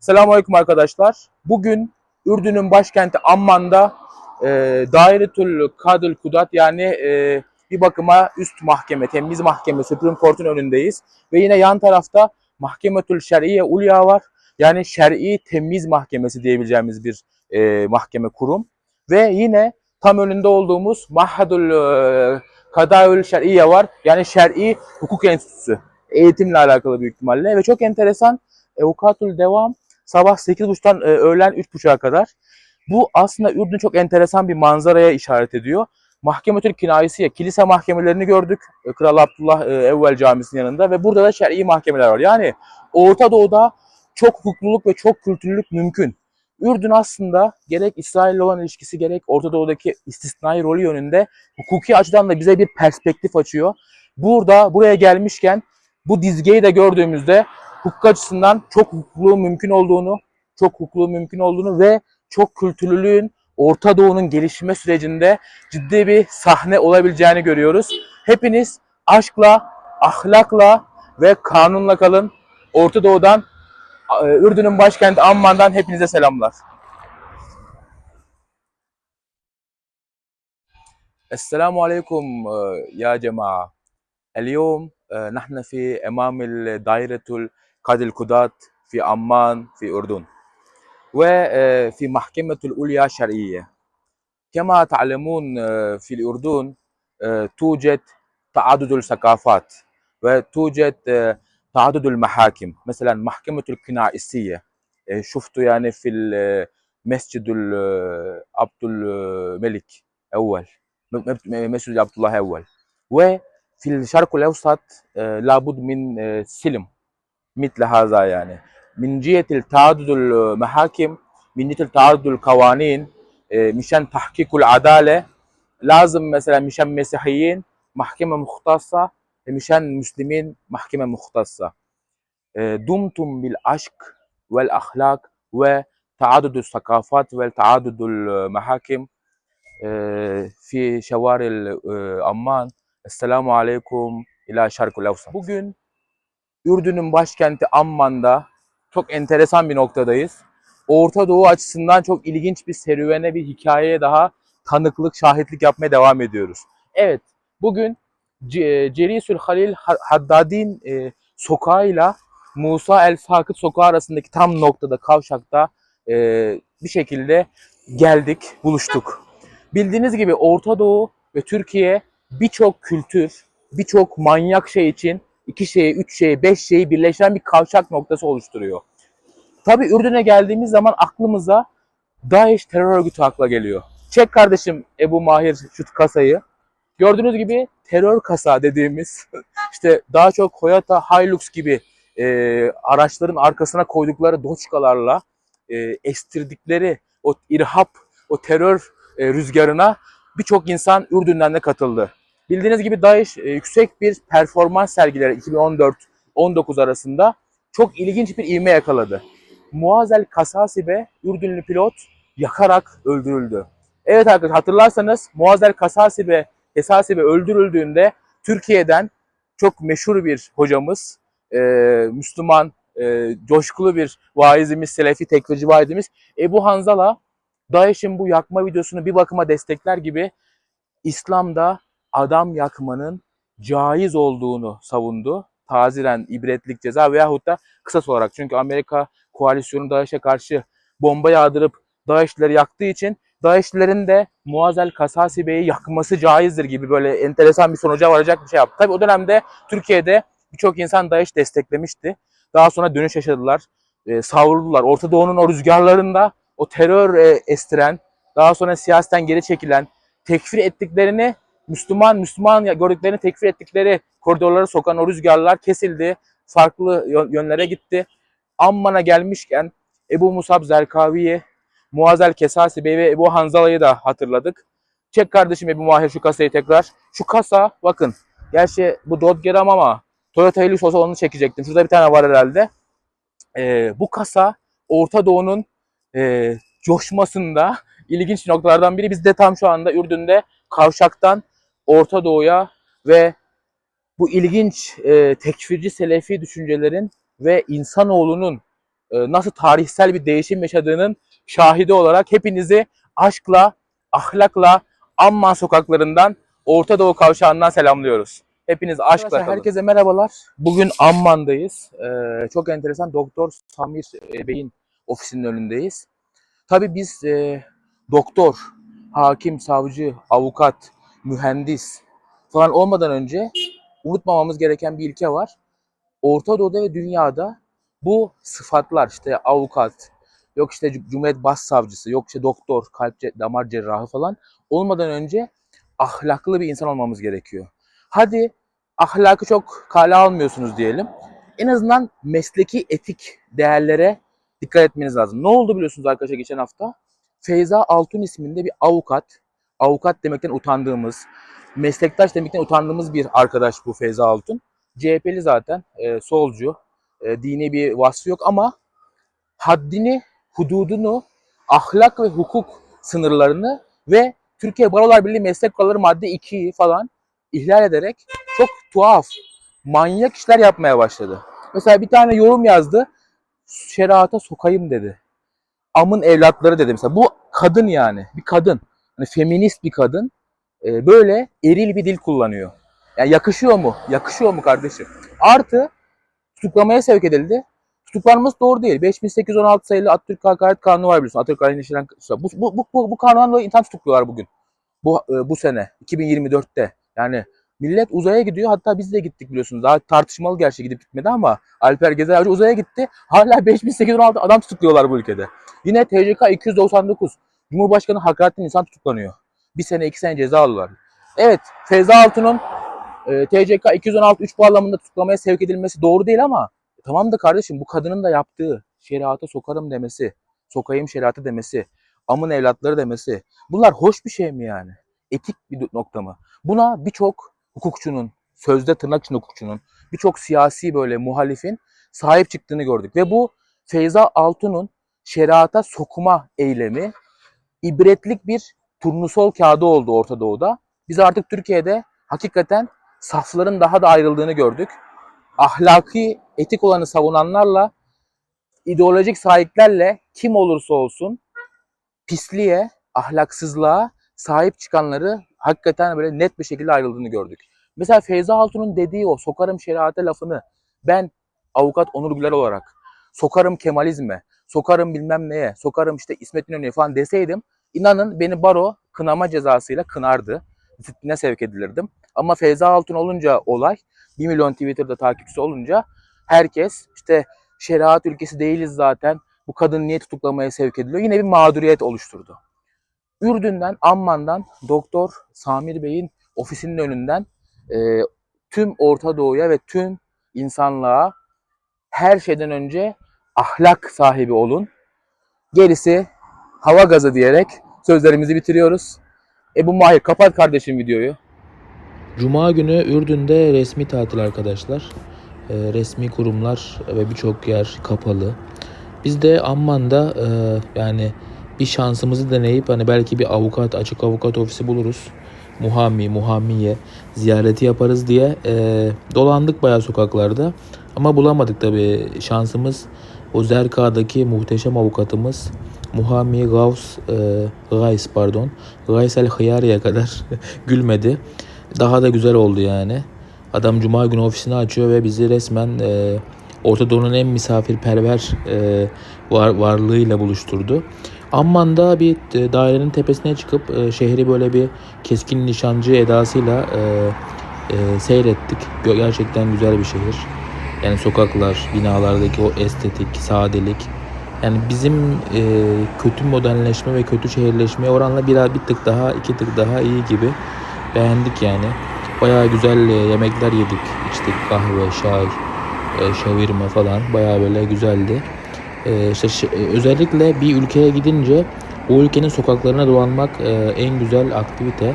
Selamünaleyküm arkadaşlar. Bugün Ürdün'ün başkenti Amman'da e, Dairetül Kadıl Kudat yani e, bir bakıma üst mahkeme, temiz mahkeme, Supreme Court'un önündeyiz. Ve yine yan tarafta Mahkemetül Şer'iye Ulya var. Yani şer'i temiz mahkemesi diyebileceğimiz bir e, mahkeme kurum. Ve yine tam önünde olduğumuz Mahhadul e, Kadaül Şer'iye var. Yani şer'i hukuk enstitüsü. Eğitimle alakalı büyük ihtimalle. Ve çok enteresan Evukatul Devam sabah 8.30'dan e, öğlen 3.30'a kadar. Bu aslında Ürdün çok enteresan bir manzaraya işaret ediyor. Mahkemetül Kinayesiye, kilise mahkemelerini gördük. E, Kral Abdullah e, Evvel Camisi'nin yanında ve burada da şer'i mahkemeler var. Yani Orta Doğu'da çok hukukluluk ve çok kültürlülük mümkün. Ürdün aslında gerek İsrail'le olan ilişkisi gerek Orta Doğu'daki istisnai rolü yönünde hukuki açıdan da bize bir perspektif açıyor. Burada buraya gelmişken bu dizgeyi de gördüğümüzde hukuk açısından çok hukukluluğun mümkün olduğunu, çok hukukluluğun mümkün olduğunu ve çok kültürlülüğün Orta Doğu'nun gelişme sürecinde ciddi bir sahne olabileceğini görüyoruz. Hepiniz aşkla, ahlakla ve kanunla kalın. Orta Doğu'dan, e, Ürdün'ün başkenti Amman'dan hepinize selamlar. Esselamu Aleyküm e, ya cema'a. اليوم آه، نحن في أمام دائرة القاضي القضاة في عمان في أردن. وفي محكمة العليا الشرعية. كما تعلمون آه، في الأردن آه، توجد تعدد الثقافات وتوجد آه، تعدد المحاكم. مثلا محكمة الكنائسية. آه، شفته يعني في ال- مسجد ال- عبد الملك أول. مسجد عبد الله أول. وفي الشرق الأوسط آه، لابد من آه، سلم. مثل هذا يعني. من جهة تعدد المحاكم من جهة تعدد القوانين آه، مشان تحقيق العدالة لازم مثلا مشان مسيحيين محكمة مختصة مشان مسلمين محكمة مختصة. آه، دمتم بالعشق والأخلاق وتعدد الثقافات وتعدد المحاكم. آه، في شوارع عمان Esselamu Aleyküm ila Şarkul Evsat. Bugün Ürdün'ün başkenti Amman'da çok enteresan bir noktadayız. Orta Doğu açısından çok ilginç bir serüvene, bir hikayeye daha tanıklık, şahitlik yapmaya devam ediyoruz. Evet, bugün Cerisül Halil Ha- Haddad'in e, sokağıyla Musa El Sakıt sokağı arasındaki tam noktada, kavşakta e, bir şekilde geldik, buluştuk. Bildiğiniz gibi Orta Doğu ve Türkiye birçok kültür, birçok manyak şey için iki şeyi, üç şeyi, beş şeyi birleştiren bir kavşak noktası oluşturuyor. Tabii Ürdün'e geldiğimiz zaman aklımıza DAEŞ terör örgütü akla geliyor. Çek kardeşim Ebu Mahir şu kasayı. Gördüğünüz gibi terör kasa dediğimiz işte daha çok Toyota Hilux gibi e, araçların arkasına koydukları doçkalarla e, estirdikleri o irhap, o terör e, rüzgarına birçok insan Ürdün'den de katıldı. Bildiğiniz gibi DAEŞ e, yüksek bir performans sergileri 2014-19 arasında çok ilginç bir ivme yakaladı. Muazel Kasasibe, Ürdünlü pilot yakarak öldürüldü. Evet arkadaşlar hatırlarsanız Muazel Kasasibe, Kasasibe öldürüldüğünde Türkiye'den çok meşhur bir hocamız, e, Müslüman, e, coşkulu bir vaizimiz, Selefi tekfirci vaizimiz Ebu Hanzala DAEŞ'in bu yakma videosunu bir bakıma destekler gibi İslam'da adam yakmanın caiz olduğunu savundu. Taziren ibretlik ceza veyahut da kısas olarak. Çünkü Amerika koalisyonu DAEŞ'e karşı bomba yağdırıp DAEŞ'lileri yaktığı için DAEŞ'lilerin de Muazel Kasasi Bey'i yakması caizdir gibi böyle enteresan bir sonuca varacak bir şey yaptı. Tabii o dönemde Türkiye'de birçok insan DAEŞ desteklemişti. Daha sonra dönüş yaşadılar, e, savruldular. Orta Doğu'nun o rüzgarlarında o terör e, estiren, daha sonra siyasetten geri çekilen, tekfir ettiklerini Müslüman Müslüman gördüklerini tekfir ettikleri koridorlara sokan o rüzgarlar kesildi. Farklı yö- yönlere gitti. Amman'a gelmişken Ebu Musab Zerkavi'yi, Muazel Kesasi Bey ve Ebu Hanzala'yı da hatırladık. Çek kardeşim Ebu Mahir şu kasayı tekrar. Şu kasa bakın. Gerçi bu Dodgeram ama Toyota Hilux olsa onu çekecektim. Şurada bir tane var herhalde. Ee, bu kasa Orta Doğu'nun e, coşmasında ilginç noktalardan biri. Biz de tam şu anda Ürdün'de kavşaktan Orta Doğu'ya ve bu ilginç e, tekfirci selefi düşüncelerin ve insanoğlunun e, nasıl tarihsel bir değişim yaşadığının şahidi olarak hepinizi aşkla, ahlakla Amman sokaklarından Orta Doğu kavşağından selamlıyoruz. Hepiniz aşkla kalın. Herkese merhabalar. Bugün Amman'dayız. Ee, çok enteresan Doktor Samir e, Bey'in ofisinin önündeyiz. Tabii biz e, doktor, hakim, savcı, avukat, mühendis falan olmadan önce unutmamamız gereken bir ilke var. Orta Doğu'da ve dünyada bu sıfatlar işte avukat, yok işte Cumhuriyet Başsavcısı, yok işte doktor, kalp damar cerrahı falan olmadan önce ahlaklı bir insan olmamız gerekiyor. Hadi ahlakı çok kale almıyorsunuz diyelim. En azından mesleki etik değerlere dikkat etmeniz lazım. Ne oldu biliyorsunuz arkadaşlar geçen hafta? Feyza Altun isminde bir avukat, avukat demekten utandığımız, meslektaş demekten utandığımız bir arkadaş bu Feyza Altun. CHP'li zaten, e, solcu, e, dini bir vasfı yok ama haddini, hududunu, ahlak ve hukuk sınırlarını ve Türkiye Barolar Birliği Meslek Kuralları madde 2'yi falan ihlal ederek çok tuhaf, manyak işler yapmaya başladı. Mesela bir tane yorum yazdı. Şeriata sokayım dedi. Amın evlatları dedi mesela. Bu kadın yani. Bir kadın. Hani feminist bir kadın. e, böyle eril bir dil kullanıyor. Yani yakışıyor mu? Yakışıyor mu kardeşim? Artı tutuklamaya sevk edildi. Tutuklanması doğru değil. 5816 sayılı Atatürk Hakaret Kanunu var biliyorsun. Atatürk Aleyhine işlenen bu, bu, bu, bu, bu kanundan dolayı tutukluyorlar bugün. Bu, e, bu sene 2024'te. Yani millet uzaya gidiyor. Hatta biz de gittik biliyorsunuz. Daha tartışmalı gerçi gidip gitmedi ama Alper Gezer uzaya gitti. Hala 5816 adam tutukluyorlar bu ülkede. Yine TCK 299. Cumhurbaşkanı hakaretten insan tutuklanıyor. Bir sene iki sene ceza aldılar. Evet Feyza Altun'un e, TCK 216 3 bağlamında tutuklamaya sevk edilmesi doğru değil ama e, tamam da kardeşim bu kadının da yaptığı şeriata sokarım demesi, sokayım şeriatı demesi, amın evlatları demesi bunlar hoş bir şey mi yani? Etik bir nokta mı? Buna birçok hukukçunun, sözde tırnak içinde hukukçunun, birçok siyasi böyle muhalifin sahip çıktığını gördük. Ve bu Feyza Altun'un şeriata sokma eylemi ibretlik bir turnusol kağıdı oldu Orta Doğu'da. Biz artık Türkiye'de hakikaten safların daha da ayrıldığını gördük. Ahlaki, etik olanı savunanlarla, ideolojik sahiplerle kim olursa olsun pisliğe, ahlaksızlığa sahip çıkanları hakikaten böyle net bir şekilde ayrıldığını gördük. Mesela Feyza Altun'un dediği o sokarım şeriate lafını ben avukat Onur Güler olarak sokarım Kemalizme, sokarım bilmem neye, sokarım işte İsmet İnönü'ye falan deseydim inanın beni baro kınama cezasıyla kınardı. Disipline sevk edilirdim. Ama Feyza Altun olunca olay 1 milyon Twitter'da takipçisi olunca herkes işte şeriat ülkesi değiliz zaten bu kadın niye tutuklamaya sevk ediliyor yine bir mağduriyet oluşturdu. Ürdün'den, Amman'dan Doktor Samir Bey'in ofisinin önünden e, tüm Orta Doğu'ya ve tüm insanlığa her şeyden önce ahlak sahibi olun. Gerisi hava gazı diyerek sözlerimizi bitiriyoruz. Ebu Mahir kapat kardeşim videoyu. Cuma günü Ürdün'de resmi tatil arkadaşlar. Ee, resmi kurumlar ve birçok yer kapalı. Biz de Amman'da e, yani bir şansımızı deneyip hani belki bir avukat, açık avukat ofisi buluruz. Muhami, muhamiye ziyareti yaparız diye e, dolandık bayağı sokaklarda. Ama bulamadık tabii şansımız. O Zerka'daki muhteşem avukatımız Muhami Gavs, e, Gays pardon. Gays El Hıyari'ye kadar gülmedi. Daha da güzel oldu yani. Adam cuma günü ofisini açıyor ve bizi resmen e, Orta Doğu'nun en misafirperver e, var, varlığıyla buluşturdu. Amman'da bir e, dairenin tepesine çıkıp e, şehri böyle bir keskin nişancı edasıyla e, e, seyrettik. Gerçekten güzel bir şehir. Yani sokaklar, binalardaki o estetik, sadelik. Yani bizim e, kötü modernleşme ve kötü şehirleşmeye oranla biraz bir tık daha, iki tık daha iyi gibi beğendik yani. Bayağı güzel e, yemekler yedik. içtik kahve, çay, e, şavirme falan. Bayağı böyle güzeldi. E, işte e, özellikle bir ülkeye gidince o ülkenin sokaklarına dolanmak e, en güzel aktivite.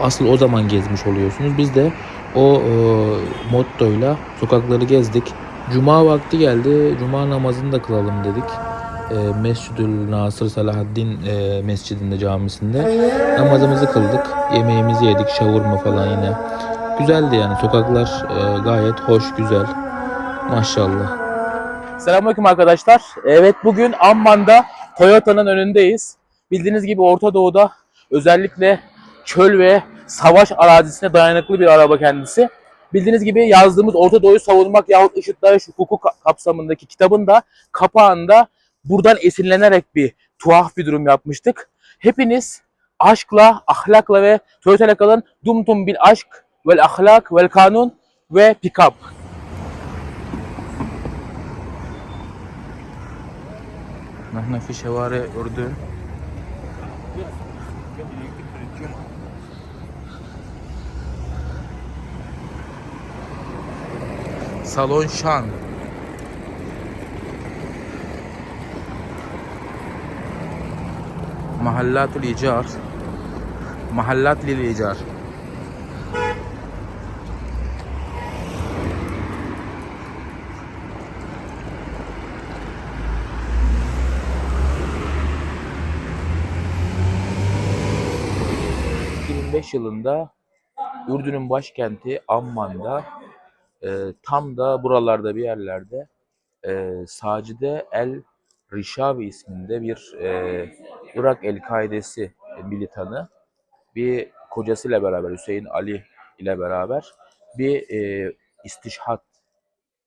Asıl o zaman gezmiş oluyorsunuz. Biz de o e, mottoyla sokakları gezdik. Cuma vakti geldi. Cuma namazını da kılalım dedik. E, Mescidül Nasır Salahaddin e, Mescidinde camisinde namazımızı kıldık. Yemeğimizi yedik. Şavurma falan yine. Güzeldi yani. Sokaklar e, gayet hoş, güzel. Maşallah. Selamünaleyküm arkadaşlar. Evet bugün Amman'da Toyota'nın önündeyiz. Bildiğiniz gibi Orta Doğu'da özellikle çöl ve savaş arazisine dayanıklı bir araba kendisi. Bildiğiniz gibi yazdığımız Orta Doğu'yu savunmak yahut IŞİD'le hukuku ka- kapsamındaki kitabın da kapağında buradan esinlenerek bir tuhaf bir durum yapmıştık. Hepiniz aşkla, ahlakla ve Toyota'yla kalın dumtum bil aşk vel ahlak vel kanun ve pick-up. نحن في شوارع أردن Salon Şan. Mahallatul İcar. Mahallat Lil İcar. yılında Ürdün'ün başkenti Amman'da e, tam da buralarda bir yerlerde e, Sacide El Rishavi isminde bir e, Irak El-Kaidesi militanı bir kocasıyla beraber Hüseyin Ali ile beraber bir e, istişhat,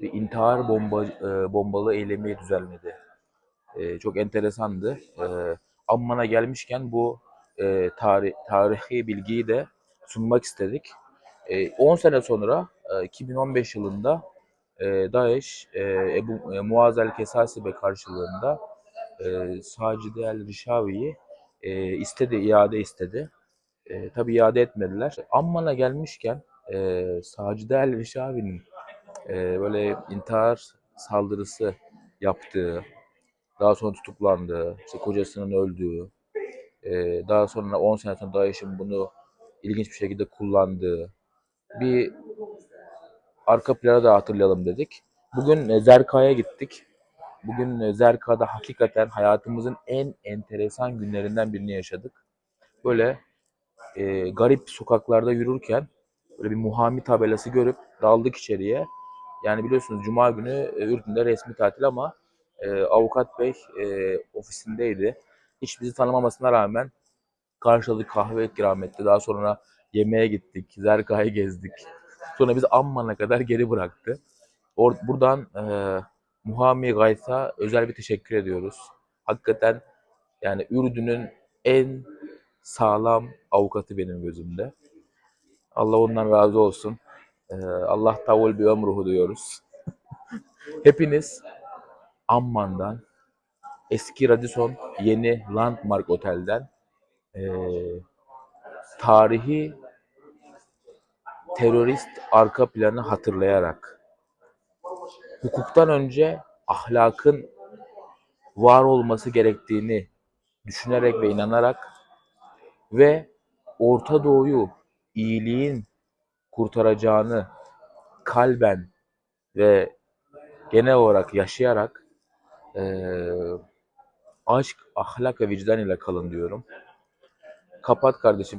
bir intihar bomba, e, bombalı eylemi düzenledi. E, çok enteresandı. E, Amman'a gelmişken bu e, tarih, tarihi bilgiyi de sunmak istedik. E, 10 sene sonra 2015 yılında e, DAEŞ e, Ebu e, Muaz el Kesasibe karşılığında e, Sacide el Rişavi'yi e, istedi, iade istedi. E, tabii iade etmediler. Amman'a gelmişken e, Sacide el Rişavi'nin e, böyle intihar saldırısı yaptığı, daha sonra tutuklandığı, işte kocasının öldüğü, e, daha sonra 10 sene sonra DAEŞ'in bunu ilginç bir şekilde kullandığı bir arka planı da hatırlayalım dedik. Bugün e, Zerka'ya gittik. Bugün e, Zerka'da hakikaten hayatımızın en enteresan günlerinden birini yaşadık. Böyle e, garip sokaklarda yürürken böyle bir muhami tabelası görüp daldık içeriye. Yani biliyorsunuz Cuma günü e, Ürdün'de resmi tatil ama e, avukat bey e, ofisindeydi. Hiç bizi tanımamasına rağmen karşıladık, kahve ikram etti. Daha sonra yemeğe gittik, Zerka'yı gezdik. Sonra bizi Amman'a kadar geri bıraktı. Or- buradan e, Muhami Gayt'a özel bir teşekkür ediyoruz. Hakikaten yani Ürdün'ün en sağlam avukatı benim gözümde. Allah ondan razı olsun. E, Allah tavul bir ömruhu diyoruz. Hepiniz Amman'dan, eski Radisson, yeni Landmark Otel'den e, tarihi terörist arka planı hatırlayarak hukuktan önce ahlakın var olması gerektiğini düşünerek ve inanarak ve Orta Doğu'yu iyiliğin kurtaracağını kalben ve genel olarak yaşayarak eee, aşk, ahlak ve vicdan ile kalın diyorum. Kapat kardeşim.